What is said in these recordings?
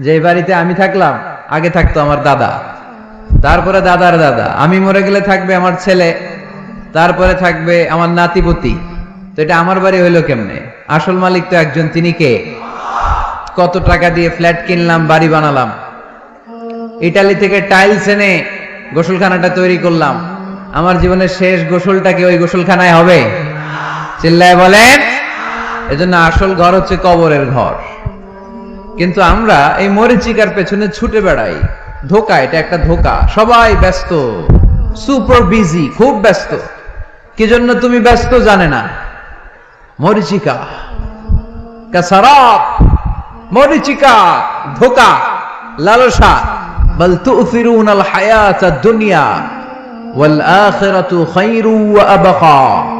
যে বাড়িতে আমি থাকলাম, আগে থাকতো আমার দাদা। তারপরে দাদার দাদা। আমি মরে গেলে থাকবে আমার ছেলে, তারপরে থাকবে আমার নাতিপতি। তো এটা আমার বাড়ি হইল কেমনে? আসল মালিক তো একজন, তিনি কে? কত টাকা দিয়ে ফ্ল্যাট কিনলাম, বাড়ি বানালাম। ইটালি থেকে টাইলস এনে গোসলখানাটা তৈরি করলাম। আমার জীবনের শেষ গোসলটা কি ওই গোসলখানায় হবে? চিল্লায় বলেন। এজন্য আসল ঘর হচ্ছে কবরের ঘর। কিন্তু আমরা এই মরিচিকার পেছনে ছুটে বেড়াই। ধোকা, এটা একটা ধোকা। সবাই ব্যস্ত। সুপার বিজি, খুব ব্যস্ত। কি জন্য তুমি ব্যস্ত জানে না? মরিচিকা। কাসারাত। মরিচিকা, ধোকা। লালসা। বল তুফিরুন আল হায়াত দুনিয়া ওয়াল আখিরাতু খায়রু ওয়া আবকা।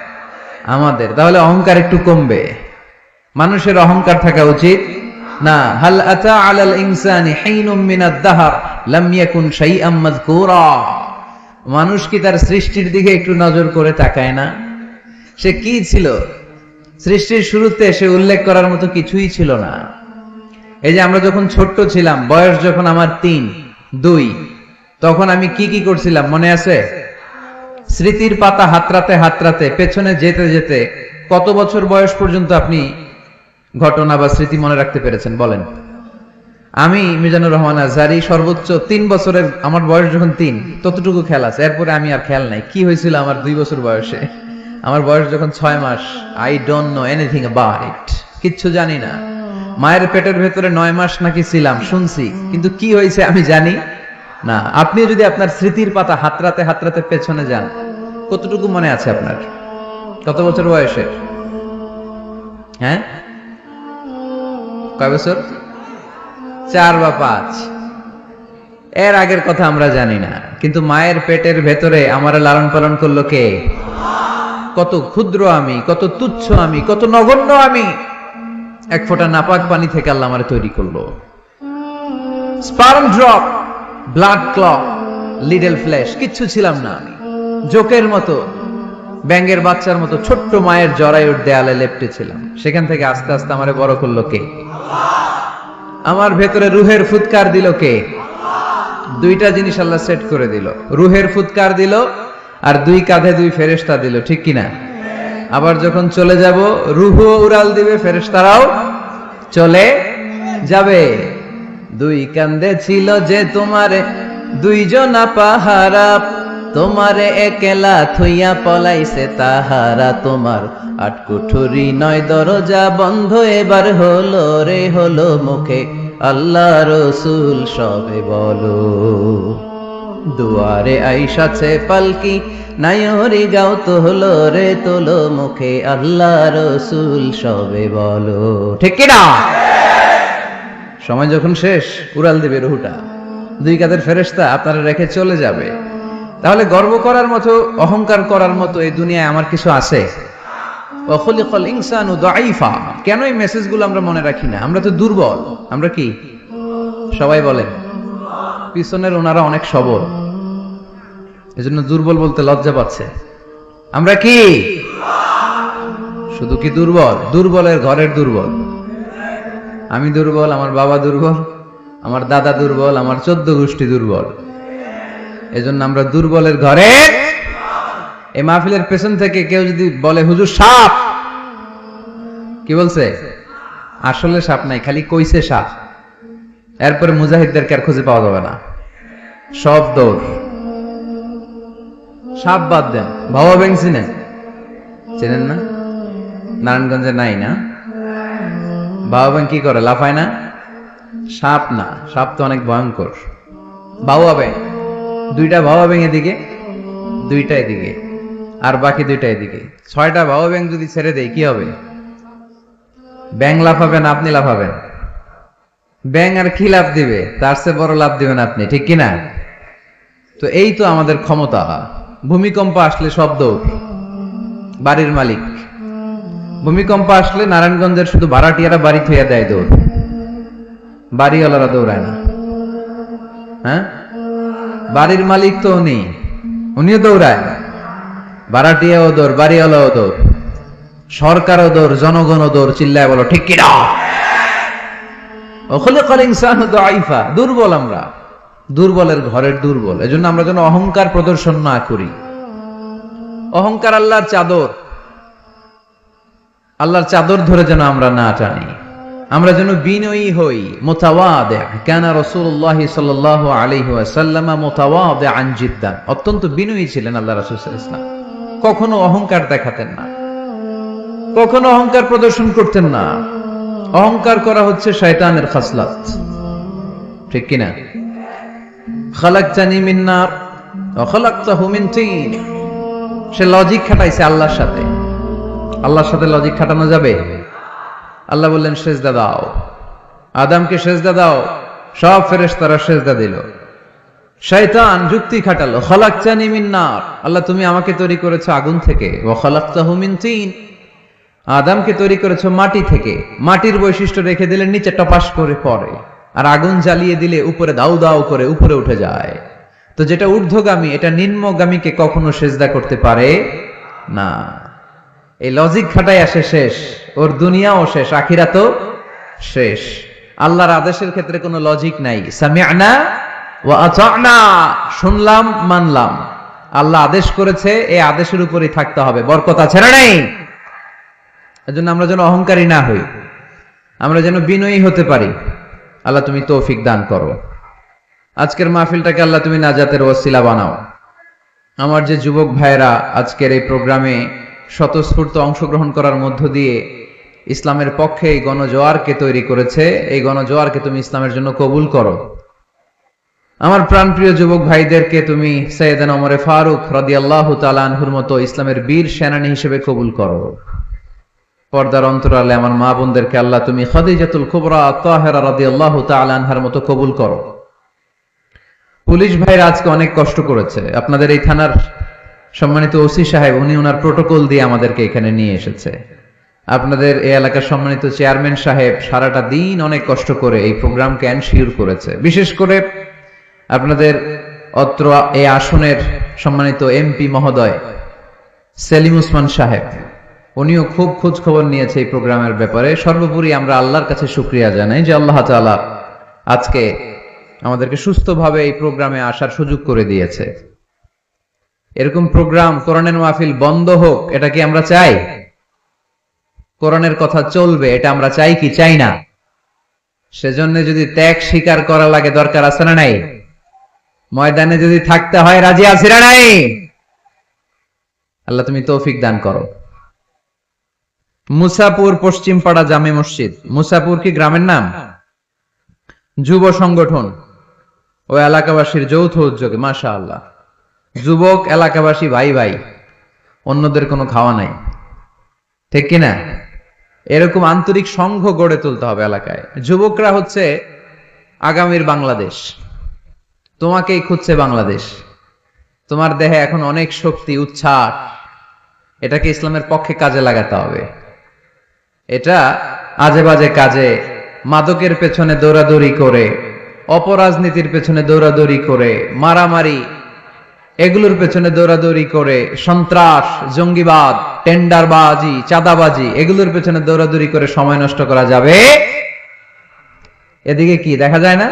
আমাদের, তাহলে অহংকার একটু কমবে। মানুষের অহংকার থাকা উচিত? না। হাল আতা আলাল ইনসানি হিনুম মিনাদ দাহর, লাম ইয়াকুন শাইআম মাযকুরা। মানুষ কি তার সৃষ্টির দিকে একটু নজর করে তাকায় না? সে কি ছিল? সৃষ্টির শুরুতে সে উল্লেখ করার মতো কিছুই ছিল না। এই যে আমরা যখন ছোট্ট ছিলাম, বয়স যখন আমার তিন, দুই, তখন আমি কি কি করছিলাম, মনে আছে? স্মৃতির পাতা হাতরাতে হাতরাতে পেছনে যেতে যেতে কত বছর বয়স পর্যন্ত আপনি ঘটনা বা স্মৃতি মনে রাখতে পেরেছেন? বলেন। আমি মিজানুর রহমান আজহারি, সর্বোচ্চ তিন বছরের, আমার বয়স যখন তিন, ততটুকু খেয়াল আছে। এরপরে আমি আর খেয়াল নাই। কি হয়েছিল আমার দুই বছর বয়সে? আমার বয়স যখন ছয় মাস I don't know anything about it কিচ্ছু জানি না। মায়ের পেটের ভেতরে নয় মাস নাকি ছিলাম, শুনছি। কিন্তু কি হয়েছে আমি জানি? না, আপনি যদি আপনার স্মৃতির পাতা হাতরাতে হাতরাতে পেছনে যান, কতটুকু মনে আছে আপনার? কত বছর বয়সের হ্যাঁ? কয় বছর? চার বা পাঁচ। এর আগের কথা আমরা জানি না, কিন্তু মায়ের পেটের ভেতরে আমার লালন পালন করল কে? কত ক্ষুদ্র আমি, কত তুচ্ছ আমি, কত নগণ্য আমি। এক ফোঁটা নাপাক পানি থেকে আল্লাহ আমার তৈরি করল। Sperm drop. Blood clot little flesh কিচ্ছু ছিলাম না আমি। জোকের মতো ব্যাঙ্গের বাচ্চার মতো ছোট্ট মায়ের জরায়ুর দেয়ালে লেপটে ছিলাম। সেখান থেকে আস্তে আস্তে আমারে বড় করল কে? আমার ভেতরে রুহের ফুৎকার দিল কে? দুইটা জিনিস আল্লাহ সেট করে দিল। রুহের ফুৎকার দিল আর দুই কাঁধে দুই ফেরেশতা দিল, ঠিক কিনা আবার যখন চলে যাব রুহ উড়াল দিবে, ফেরেশতারাও চলে যাবে। দুই কান্দে ছিল যে তোমারে, দুইজনা পাহারা। তোমারে একেলা থইয়া পলাইছে তাহারা। তোমার আটকুঠুরি নয় দরজা বন্ধ, এবার হলো রে, হলো মুখে আল্লাহ রসুল, সবে বলো। দুয়ারে আইসাছে পালকি নায়রি গাও তো হলো রে, তোলো মুখে আল্লাহ রসুল, সবে বলো। ঠিক কিনা? সময় যখন শেষ উড়াল দিবে রুহুটা। দুই কাদের ফেরেস্তা আপনারা রেখে চলে যাবে। তাহলে গর্ব করার মতো, অহংকার করার মতো এই দুনিয়ায় আমার কিছু আছে? কেন এই মেসেজগুলো আমরা মনে রাখি না? আমরা তো দুর্বল। আমরা কি? সবাই বলেন। পিছনের ওনারা অনেক সবল। এজন্য দুর্বল বলতে লজ্জা পাচ্ছে। আমরা কি? শুধু কি দুর্বল? দুর্বলের ঘরের দুর্বল। আমি দুর্বল, আমার বাবা দুর্বল, আমার দাদা দুর্বল, আমার চোদ্দ গোষ্ঠী দুর্বল। এজন্য আমরা দুর্বলের ঘরে এই মাহফিলের পেছন থেকে কেউ যদি বলে, হুজুর, সাপ। কি বলছে? আসলে সাপ নাই, খালি কইছে সাপ। এরপরে মুজাহিদদেরকে আর খুঁজে পাওয়া যাবে না। সব দৌড় সাপ বাদ দেন। বাবা ব্যাংক চেনেন না? নারায়ণগঞ্জে নাই না? বাবা ব্যাংক কি করে? লাফায় না? সাপ না। সাপ তো অনেক ভয়ঙ্কর। বাবা ব্যাংক দুইটা বাবা ব্যাংক এদিকে, দুইটা এদিকে, আর বাকি দুইটা এদিকে। ছয়টা বাবা ব্যাংক যদি ছেড়ে দেয়, কি হবে? ব্যাংক লাফাবেন, আপনি লাফাবেন। ব্যাং আর কি লাভ দিবে? তার চেয়ে বড় লাভ দিবেন আপনি, ঠিক কিনা? তো এই তো আমাদের ক্ষমতা। ভূমিকম্প আসলে শব্দ। বাড়ির মালিক। ভূমিকম্প আসলে নারায়ণগঞ্জের শুধু ভাড়াটিয়ারা বাড়ি থইয়া দেয় দৌড়। বাড়িওয়ালারা দৌড়ায় না। হ্যাঁ? বাড়ির মালিক তো উনি। উনিও দৌড়ায়। ভাড়াটিয়াও দৌড়, বাড়িওয়ালাও দৌড়। সরকারও দৌড়, জনগণও দৌড়, চিল্লায় বলো, ঠিক কিনা? অখলিকাল ইনসানু দাইফা দুর্বল আমরা। দুর্বলের ঘরের দুর্বল। এজন্য আমরা যেন অহংকার প্রদর্শন না করি। অহংকার আল্লাহর চাদর। আল্লাহর চাদর ধরে যেন আমরা না টানি। আমরা যেন বিনয়ী হই, মোতাওয়াদে। কেন রসুল্লাহ সাল্লাহ আলাইহি ওয়াসাল্লাম মোতাওয়াদে অত্যন্ত বিনয়ী ছিলেন আল্লাহ রাসূল ওয়াসাল্লাম। কখনো অহংকার দেখাতেন না। কখনো অহংকার প্রদর্শন করতেন না। অহংকার করা হচ্ছে শয়তানের খাসলাত। ঠিক কিনা? খালাকতানি মিন নার, ওয়া খালাকতাহু মিন সে লজিক খাটাইছে আল্লাহর সাথে। আল্লাহর সাথে লজিক খাটানো যাবে? আল্লাহ বললেন, সেজদা দাও। আদামকে সেজদা দাও। সব ফেরেশতারা সেজদা দিল। শয়তান যুক্তি খাটালো মিন নার। আল্লাহ, তুমি আমাকে তৈরি করেছ আগুন থেকে। মিন তিন। আদামকে তৈরি করেছ মাটি থেকে। মাটির বৈশিষ্ট্য রেখে দিলে নিচে টপাস করে পড়ে। আর আগুন জ্বালিয়ে দিলে উপরে দাউ দাউ করে উপরে উঠে যায়। তো যেটা ঊর্ধ্বগামী, এটা নিম্নগামীকে কখনো সেজদা করতে পারে না। এই লজিক খাটাই আসে শেষ। ওর দুনিয়াও শেষ আখিরা তো শেষ। আল্লাহর আদেশের ক্ষেত্রে কোনো লজিক নাই। সামিআনা ওয়া আতানা শুনলাম, মানলাম। আল্লাহ আদেশ করেছে, এই আদেশের উপরই থাকতে হবে। বরকত আছে না নেই? এজন্য আমরা যেন অহংকারী না হই। আমরা যেন বিনয়ী হতে পারি। আল্লাহ তুমি তৌফিক দান করো। আজকের মাহফিলটাকে আল্লাহ তুমি নাজাতের ওসিলা বানাও। আমার যে যুবক ভাইয়েরা আজকের এই প্রোগ্রামে স্বতঃস্ফূর্ত অংশগ্রহণ করার মধ্য দিয়ে ইসলামের পক্ষে এই গণজোয়ারকে তৈরি করেছে। এই গণজোয়ারকে তুমি ইসলামের জন্য কবুল করো। আমার প্রাণপ্রিয় যুবক ভাইদেরকে তুমি সৈয়দান ওমরে ফারুক রাদিয়াল্লাহু তাআলা আনহুর মতো ইসলামের বীর সেনানী হিসেবে কবুল করো। পর্দার অন্তরালে আমার মা বোনদেরকে আল্লাহ তুমি খাদিজাতুল কুবরা, তাহেরা রাদিয়াল্লাহু তাআলা আনহার মতো কবুল করো। পুলিশ ভাইরা আজকে অনেক কষ্ট করেছে। আপনাদের এই থানার সম্মানিত ওসি সাহেব, উনি ওনার প্রোটোকল দিয়ে আমাদেরকে এখানে নিয়ে এসেছে। আপনাদের এই এলাকার সম্মানিত চেয়ারম্যান সাহেব সারাটা দিন অনেক কষ্ট করে এই প্রোগ্রামকে এনশিওর করেছে। বিশেষ করে আপনাদের অত্র এই আসনের সম্মানিত এমপি মহোদয় সেলিম উসমান সাহেব, উনিও খুব খোঁজ খবর নিয়েছে এই প্রোগ্রামের ব্যাপারে। সর্বোপরি আমরা আল্লাহর কাছে শুক্রিয়া জানাই যে আল্লাহ তাআলা আজকে আমাদেরকে সুস্থভাবে এই প্রোগ্রামে আসার সুযোগ করে দিয়েছে। এরকম প্রোগ্রাম কোরআনের মাহফিল বন্ধ হোক, এটা কি আমরা চাই? কোরআনের কথা চলবে, এটা আমরা চাই কি? চাই না। সেজন্য যদি ত্যাগ স্বীকার করা লাগে, দরকার আছে না নাই? ময়দানে যদি থাকতে হয়, রাজি আছে না নাই? আল্লাহ তুমি তৌফিক দান করো। মুসাপুর পশ্চিমপাড়া জামে মসজিদ। মুসাপুর কি গ্রামের নাম? যুব সংগঠন। ও এলাকাবাসীর যৌথ উদ্যোগে মাশা আল্লাহ যুবক, এলাকাবাসী, ভাই ভাই, অন্যদের কোনো খাওয়া নাই। ঠিক কিনা? এরকম আন্তরিক সংঘ গড়ে তুলতে হবে এলাকায়। যুবকরা হচ্ছে আগামীর বাংলাদেশ। তোমাকেই খুঁজছে বাংলাদেশ। তোমার দেহে এখন অনেক শক্তি উচ্ছ্বাস এটাকে ইসলামের পক্ষে কাজে লাগাতে হবে। এটা আজে বাজে কাজে, মাদকের পেছনে দৌড়াদৌড়ি করে, অপরাজনীতির পেছনে দৌড়াদৌড়ি করে, মারামারি এগুলোর পেছনে দৌড়াদৌড়ি করে সন্ত্রাস, জঙ্গিবাদ, টেন্ডারবাজি, চাঁদাবাজি, এগুলোর পেছনে দৌড়াদৌড়ি করে সময় নষ্ট করা যাবে। এদিকে কি, দেখা যায় না?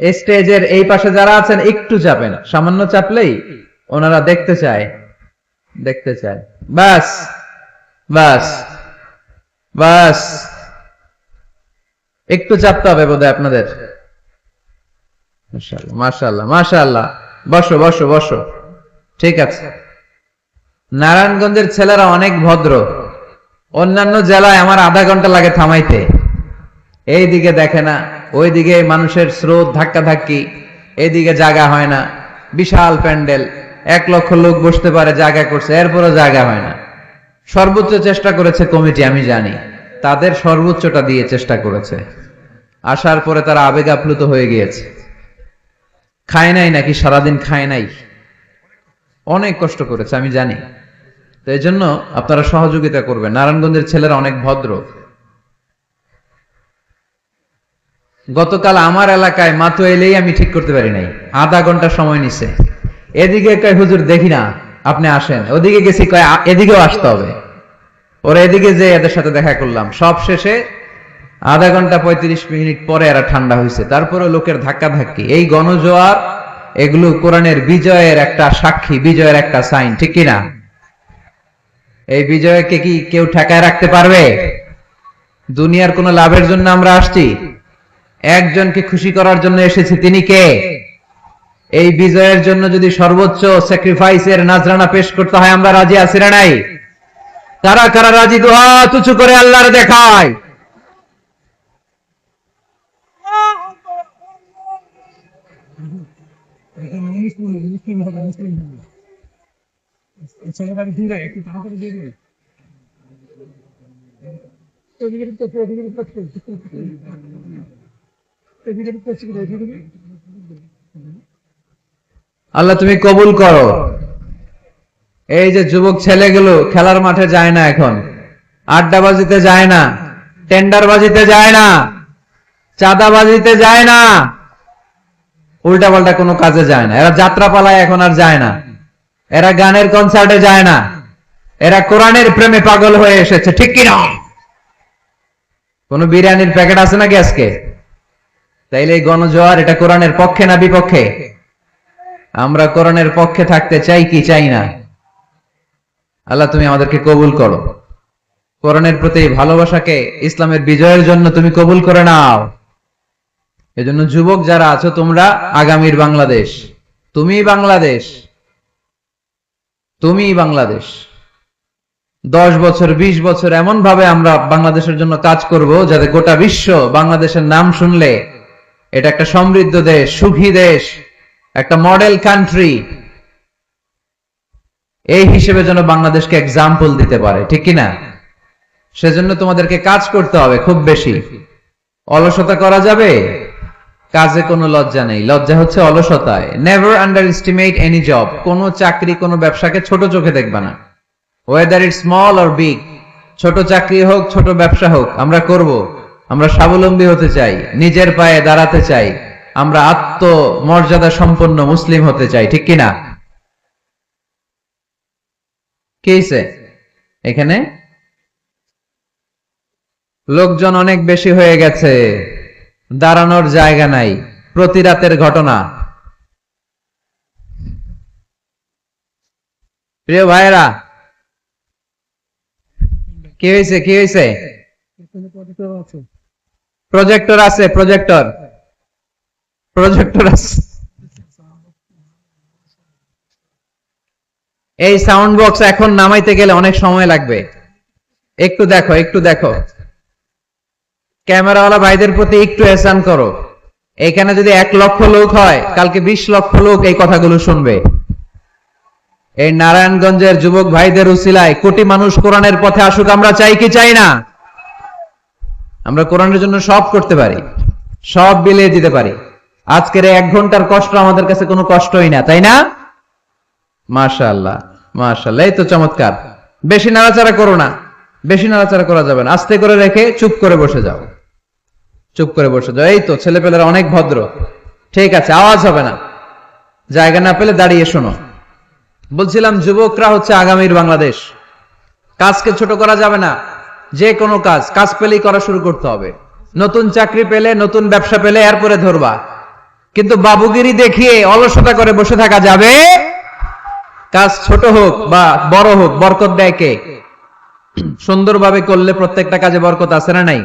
স্টেজের এই পাশে যারা আছেন, একটু চাপেন সামান্য চাপলেই ওনারা দেখতে চায়। দেখতে চায়। বাস বাস বাস একটু চাপতে হবে বোধহয় আপনাদের। মাশাল্লাহ মাশাল্লাহ বসো বসো বসো। ঠিক আছে। নারায়ণগঞ্জের ছেলেরা অনেক ভদ্র। অন্যান্য জেলায় আমার আধা ঘণ্টা লাগে থামাইতে। এই দিকে দেখে না ওই দিকে মানুষের স্রোত ধাক্কা ধাক্কি এইদিকে জায়গা হয় না। বিশাল প্যান্ডেল, এক লক্ষ লোক বসতে পারে, জায়গা করছে, এরপরও জায়গা হয় না। সর্বোচ্চ চেষ্টা করেছে কমিটি, আমি জানি। তাদের সর্বোচ্চটা দিয়ে চেষ্টা করেছে। আসার পরে তারা আবেগ আপ্লুত হয়ে গিয়েছে। খায় নাই নাকি সারাদিন খায় নাই? অনেক কষ্ট করেছে, আমি জানি। তো এই জন্য আপনারা সহযোগিতা করবেন। নারায়ণগঞ্জের ছেলেরা অনেক ভদ্র। গতকাল আমার এলাকায় মাত্র এলেই আমি ঠিক করতে পারি নাই। আধা ঘণ্টা সময় নিছে। এদিকে কয়, হুজুর, দেখি না, আপনি আসেন। ওদিকে গেছি কয় এদিকেও আসতে হবে। ওরা এদিকে যে এদের সাথে দেখা করলাম। সব শেষে আধা ঘণ্টা পঁয়ত্রিশ মিনিট পরে এরা ঠান্ডা হয়েছে তারপরে লোকের ধাক্কা ধাক্কি এই গণজোয়ার এগুলো কোরআনের বিজয়ের একটা সাক্ষী, বিজয়ের একটা সাইন, ঠিক কিনা? এই বিজয়কে কি কেউ ঠেকায় রাখতে পারবে? দুনিয়ার কোনো লাভের জন্য আমরা আসছি? একজনকে খুশি করার জন্য এসেছি তিনি কে? এই বিজয়ের জন্য যদি সর্বোচ্চ স্যাক্রিফাইসের নাজরানা পেশ করতে হয়, আমরা রাজি আছি না নাই? কারা কারা রাজি? দোহা তুচু করে আল্লাহর দেখায়। আল্লাহ, তুমি কবুল করো। এই যে যুবক ছেলেগুলো খেলার মাঠে যায় না এখন। আড্ডা বাজিতে যায় না, টেন্ডার বাজিতে যায় না, চাঁদা বাজিতে যায় না। উল্টা পাল্টা কোনো কাজে যায় না। এরা যাত্রা পালায় এখন আর যায় না। এরা গানের কনসার্টে যায় না। এরা কোরআনের প্রেমে পাগল হয়ে এসেছে, ঠিক কিনা? কোন বিরিয়ানির প্যাকেট আছে নাকি আজকে? তাইলে এই গণজোয়ার, এটা কোরআনের পক্ষে না বিপক্ষে? আমরা কোরআনের পক্ষে থাকতে চাই কি চাই না? আল্লাহ, তুমি আমাদেরকে কবুল করো। কোরআনের প্রতি ভালোবাসাকে ইসলামের বিজয়ের জন্য তুমি কবুল করে নাও। এজন্য যুবক যারা আছো, তোমরা আগামীর বাংলাদেশ। তুমি বাংলাদেশ। তুমি বাংলাদেশ। দশ বছর, বিশ বছর এমন ভাবে আমরা বাংলাদেশের জন্য কাজ করব যাতে গোটা বিশ্ব বাংলাদেশের নাম শুনলে এটা একটা সমৃদ্ধ দেশ, সুখী দেশ, একটা মডেল কান্ট্রি এই হিসেবে যেন বাংলাদেশকে এক্সাম্পল দিতে পারে, ঠিক কি না সেজন্য তোমাদেরকে কাজ করতে হবে খুব বেশি। অলসতা করা যাবে? কাজে কোনো লজ্জা নেই। লজ্জা হচ্ছে অলসতায়। Never underestimate any job কোনো চাকরি, কোনো ব্যবসাকে ছোট চোখে দেখবা না। Whether it small or big ছোট চাকরি হোক, ছোট ব্যবসা হোক, আমরা করব। আমরা স্বাবলম্বী হতে চাই, নিজের পায়ে দাঁড়াতে চাই। আমরা আত্মমর্যাদা সম্পন্ন মুসলিম হতে চাই, ঠিক কিনা কি হইছে? এখানে? লোকজন অনেক বেশি হয়ে গেছে। দাঁড়ানোর জায়গা নাই। প্রতি রাতের ঘটনা। প্রিয় ভাইয়েরা, কি হয়েছে কি হয়েছে? প্রজেক্টর আছে প্রজেক্টর প্রজেক্টর আছে। এই সাউন্ড বক্স এখন নামাইতে গেলে অনেক সময় লাগবে। একটু দেখো একটু দেখো। ক্যামেরাওয়ালা ভাইদের প্রতি একটু এহসান করো। এখানে যদি এক লক্ষ লোক হয়, কালকে বিশ লক্ষ লোক এই কথাগুলো শুনবে। এই নারায়ণগঞ্জের যুবক ভাইদের উসিলায় কোটি মানুষ কোরআনের পথে আসুক, আমরা চাই কি চাই না? আমরা কোরআনের জন্য সব করতে পারি, সব বিলিয়ে দিতে পারি। আজকের এক ঘণ্টার কষ্ট আমাদের কাছে কোনো কষ্টই না, তাই না? মাশাআল্লাহ মাশাআল্লাহ, এই তো চমৎকার। বেশি নাড়াচাড়া করো না, বেশি নাড়াচাড়া করা যাবে না। আস্তে করে রেখে চুপ করে বসে যাও। চুপ করে বসে যাও। এই তো, ছেলেপেলেরা অনেক ভদ্র। ঠিক আছে, আওয়াজ হবে না। জায়গা না পেলে দাঁড়িয়ে শোনো। বলছিলাম, যুবকরা হচ্ছে আগামীর বাংলাদেশ। কাজকে ছোট করা যাবে না। যে কোনো কাজ কাজ পেলেই করা শুরু করতে হবে। নতুন চাকরি পেলে, নতুন ব্যবসা পেলে এরপরে ধরবা। কিন্তু বাবুগিরি দেখিয়ে অলসতা করে বসে থাকা যাবে? কাজ ছোট হোক বা বড় হোক, বরকত দেয় কে? সুন্দরভাবে করলে প্রত্যেকটা কাজে বরকত আছে না নাই?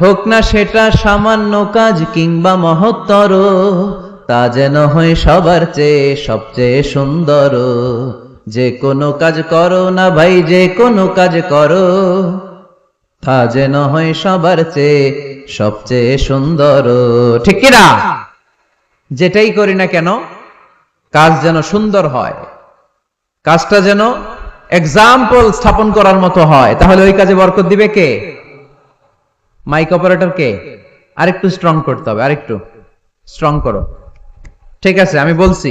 হোক না সেটা সামান্য কাজ কিংবা মহত্তর, তা যেন হয় সবার চেয়ে সবচেয়ে সুন্দর। যে কোনো কাজ করো না ভাই, যে কোনো কাজ করো, তা যেন হয় সবার চেয়ে সবচেয়ে সুন্দর। ঠিক কিনা? যেটাই করি না কেন, কাজ যেন সুন্দর হয়, কাজটা যেন এক্সাম্পল স্থাপন করার মতো হয়। তাহলে ওই কাজে বরকত দিবে কে? মাইক অপারেটর কে? আরেকটু স্ট্রং করতে হবে, আরেকটু স্ট্রং করো। ঠিক আছে, আমি বলছি,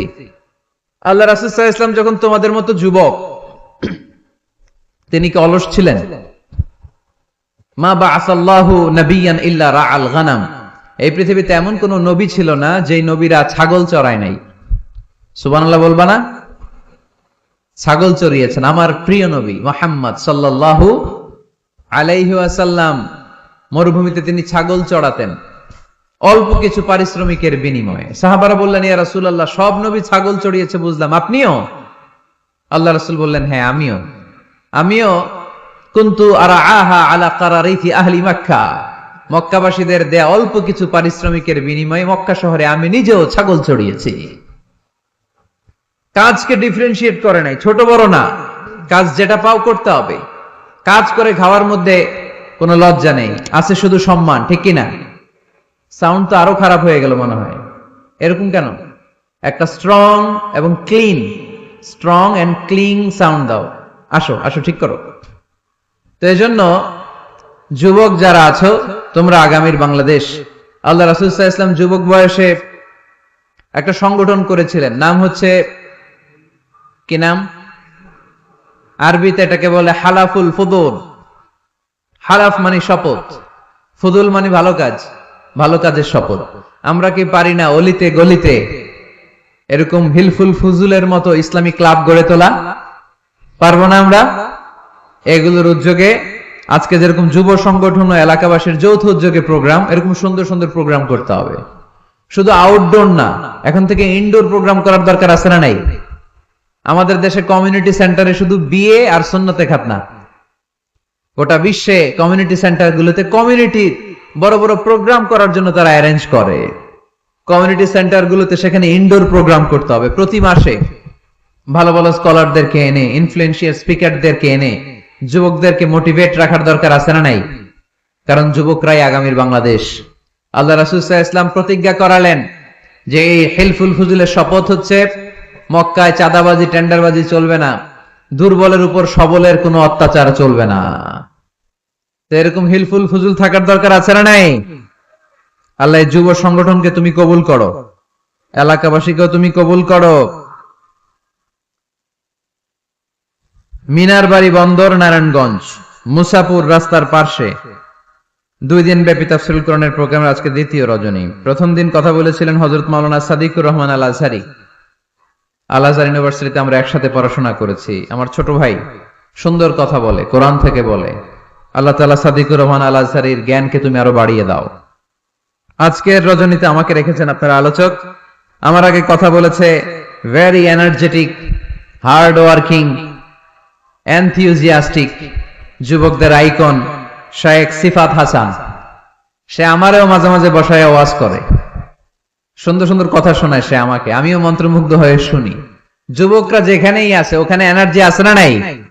আল্লাহ রাসুল ইসলাম যখন তোমাদের মতো যুবক, তিনি কি অলস ছিলেন? মা বা আসাল্লাহু নবিয়ান ইল্লা রা আল গানাম। এই পৃথিবীতে এমন কোন নবী ছিল না, যেই নবীরা ছাগল চড়ায় নাই। সুবহানাল্লাহ বলবা না? ছাগল চড়িয়েছেন। আমার প্রিয় নবী মোহাম্মদ সাল্লাল্লাহু আলাইহি ওয়াসাল্লাম মরুভূমিতে তিনি ছাগল চড়াতেন। অল্প কিছু পারিশ্রমিকের বিনিময়ে। সাহাবারা বললেন, ইয়া রাসূলুল্লাহ, সব নবী ছাগল চড়িয়েছে বুঝলাম। আপনিও? আল্লাহ রাসূল বললেন হ্যাঁ আমিও। আমিও? কুন্তু আরা আহা আলা আহলি মক্কা। মক্কাবাসীদের দেয়া অল্প কিছু পারিশ্রমিকের বিনিময়ে মক্কা শহরে আমি নিজেও ছাগল চড়িয়েছি। কাজকে ডিফারেন্সিয়েট করে নাই, ছোট বড় না। কাজ যেটা পাও করতে হবে। কাজ করে খাওয়ার মধ্যে কোনো লজ্জা নেই। আছে শুধু সম্মান, ঠিক কি না সাউন্ড তো আরও খারাপ হয়ে গেল মনে হয়। এরকম কেন? একটা স্ট্রং এবং clean strong and clean sound দাও। আসো আসো, ঠিক করো। তো এই জন্য যুবক যারা আছো, তোমরা আগামীর বাংলাদেশ। আল্লাহ রাসুল ইসলাম যুবক বয়সে একটা সংগঠন করেছিলেন। নাম হচ্ছে কি নাম? আরবিতে এটাকে বলে হালাফুল ফুদুল হালাফ মানে শপথ, ফুদুল মানে ভালো কাজ, ভালো কাজের শপথ। আমরা কি পারি না অলিতে গলিতে এরকম হিলফুল ফুজুলের মতো ইসলামী ক্লাব গড়ে তোলা? পারব না আমরা? এগুলোর উদ্যোগে আজকে যেরকম যুব সংগঠন ও এলাকাবাসীর যৌথ উদ্যোগে প্রোগ্রাম এরকম সুন্দর সুন্দর প্রোগ্রাম করতে হবে। শুধু আউটডোর না, এখন থেকে ইনডোর প্রোগ্রাম করার দরকার আছে না নাই? আমাদের দেশে কমিউনিটি সেন্টারে শুধু বিয়ে আর সন্ন্যতে খাতনা। গোটা বিশ্বে কমিউনিটি সেন্টার গুলোতে কমিউনিটি বড় বড় প্রোগ্রাম করার জন্য তারা অ্যারেঞ্জ করে। কমিউনিটি সেন্টার গুলোতে সেখানে ইনডোর প্রোগ্রাম করতে হবে প্রতি মাসে। ভালো ভালো স্কলারদেরকে এনে ইনফ্লুয়েন্সিয়াল স্পিকারদেরকে এনে, যুবকদেরকে মোটিভেট রাখার দরকার আছে না নাই? কারণ যুবকরাই আগামীর বাংলাদেশ। আল্লাহ রাসুল ইসলাম প্রতিজ্ঞা করালেন যে এই হেলফুল ফুজুলের শপথ হচ্ছে, মক্কায় চাঁদাবাজি, টেন্ডারবাজি চলবে না। দুর্বলের উপর সবলের কোনো অত্যাচার চলবে না। এরকম হিলফুল ফুজুল থাকার দরকার আছে না নাই? আল্লাহ যুব সংগঠনকে তুমি কবুল করো। এলাকাবাসীকেও তুমি কবুল করো। মিনার বাড়ি বন্দর, নারায়ণগঞ্জ, মুসাপুর রাস্তার পার্শ্বে। দুই দিন ব্যাপী তাফসিল প্রোগ্রামের আজকে দ্বিতীয় রজনী। প্রথম দিন কথা বলেছিলেন হজরত মাওলানা সাদিকুর রহমান আল আজহারি আল ইউনিভার্সিটিতে আমরা একসাথে পড়াশোনা করেছি। আমার ছোট ভাই সুন্দর কথা বলে, কোরআন থেকে বলে। আল্লাহ তালা সাদিকুর রহমান আল জ্ঞানকে তুমি আরও বাড়িয়ে দাও। আজকের রজনীতে আমাকে রেখেছেন আপনার আলোচক। আমার আগে কথা বলেছে very energetic hard working enthusiastic যুবকদের আইকন শায়েক সিফাত হাসান। সে আমারেও মাঝে মাঝে বসায় ওয়াজ করে। সুন্দর সুন্দর কথা শোনায় সে আমাকে। আমিও মন্ত্রমুগ্ধ হয়ে শুনি। যুবকরা যেখানেই আছে, ওখানে এনার্জি আছে না নাই?